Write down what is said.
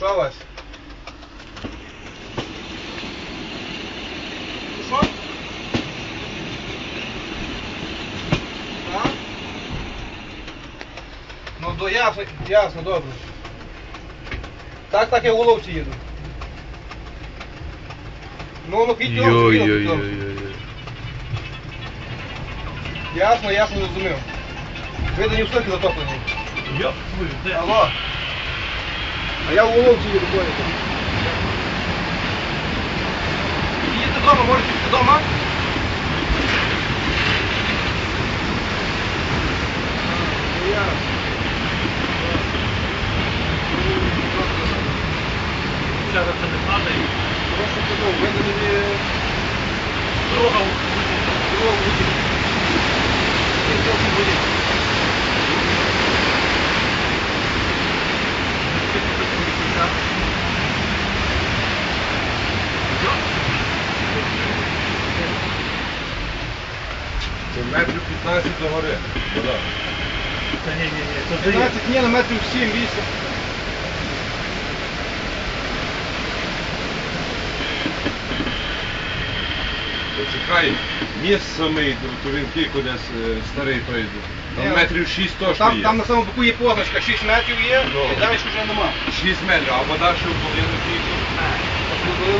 Що у вас? Що? А? Ну, до ясно, ясно, добре. Так, так я в головці їду. Ну, ну, підь Йой-йой-йой. Ясно, ясно зрозумів. Видані високі затоплені. Йоп, твою, де? Алло. А я в головці їду, понял. Їдете вдома, можете їсти вдома? Зараз це не падає. Просто подумав, ви мені метрів 15 до гори. Вода. Та ні, ні, ні, то 15 ні, на метрів 7, 8. Почекай, міст самий, то він десь е, старий той. Ні, Там метрів 6 точно Там, є. там на самому боку є позначка, 6 метрів є, Ну. і далі вже нема. 6 метрів, а вода ще в половину кілько. Тобто, ви.